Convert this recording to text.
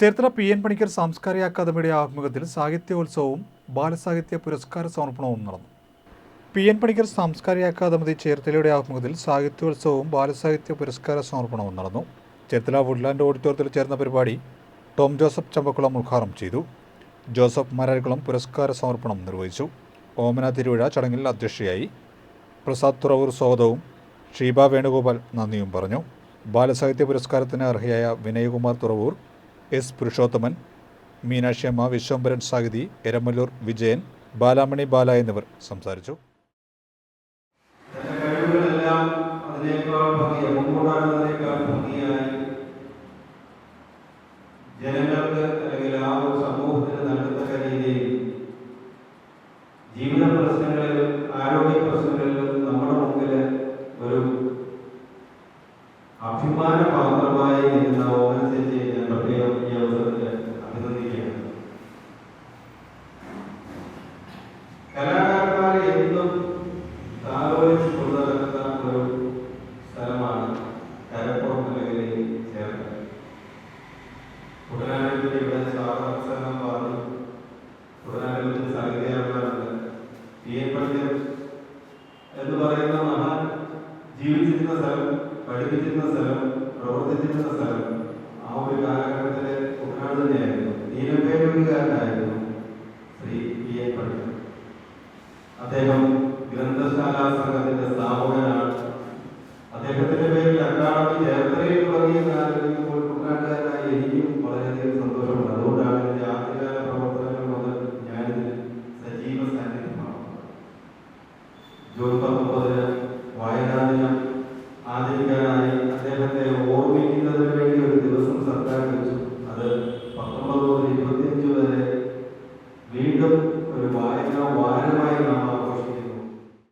Cherthala P N Panicker സാംസ്കാരിക അക്കാദമിയുടെ ആഭിമുഖ്യത്തിൽ സാഹിത്യോത്സവവും ബാലസാഹിത്യ പുരസ്കാര സമർപ്പണവും നടന്നു. പി എൻ പണിക്കർ സാംസ്കാരിക അക്കാദമി ചേർത്തലയുടെ ആഭിമുഖ്യത്തിൽ സാഹിത്യോത്സവവും ബാലസാഹിത്യ പുരസ്കാര സമർപ്പണവും നടന്നു. ചേർത്തല വുഡ്ലാൻഡ് ഓഡിറ്റോറിയത്തിൽ ചേർന്ന പരിപാടി ടോം ജോസഫ് ചമ്പക്കുളം ഉദ്ഘാടനം ചെയ്തു. ജോസഫ് മരാരിക്കുളം പുരസ്കാര സമർപ്പണം നിർവഹിച്ചു. ഓമന തിരുവിഴ ചടങ്ങിൽ അധ്യക്ഷയായി പ്രസാദ് തുറവൂർ സ്വാഗതവും ഷീബ വേണുഗോപാൽ നന്ദിയും പറഞ്ഞു. ബാലസാഹിത്യ പുരസ്കാരത്തിന് അർഹയായ വിനയകുമാർ തുറവൂർ എസ് പുരുഷോത്തമൻ മീനാക്ഷിയമ്മ വിശ്വംഭരൻ സാഗതി എരമല്ലൂർ വിജയൻ ബാലാമണി ബാല എന്നിവർ സംസാരിച്ചു. ജനങ്ങൾക്ക് അല്ലെങ്കിൽ ആ ഒരു ഒരു അഭിമാന എന്നും താലോലിച്ച് കൊണ്ടു ഒരു സ്ഥലമാണ് കരപ്പുറം അല്ലെങ്കിൽ ചേർന്നത്. കുട്ടനാടിന്റെ ഇവിടെ സ്വാതന്ത്ര്യം പറഞ്ഞു. എന്ന് പറയുന്ന മഹാൻ ജീവിച്ചിരുന്ന സ്ഥലം പഠിപ്പിച്ചിരുന്ന സ്ഥലം പ്രവർത്തിച്ചിരുന്ന സ്ഥലം ആ ഒരു കാലഘട്ടത്തിലെ കുട്ടനാട് തന്നെയായിരുന്നു. അദ്ദേഹം ഗ്രന്ഥശാല സംഘത്തിന്റെ സ്ഥാപകനാണ് അദ്ദേഹത്തിന്റെ പേരിൽ അക്കാദമി ചേർത്തലയിൽ തുടങ്ങിയെന്ന് ആലോചിക്കുമ്പോൾ കുട്ടനാട്ടുകാരനായ എനിക്കും വളരെയധികം സന്തോഷമുണ്ട് അതുകൊണ്ടാണ് എന്റെ ആദ്യകാല പ്രവർത്തനങ്ങൾ മുതൽ ഞാനിതിൽ സജീവ സാന്നിധ്യമാണ് ജൂൺ പത്തൊമ്പതിന് വായനാ ദിനം ആചരിക്കാൻ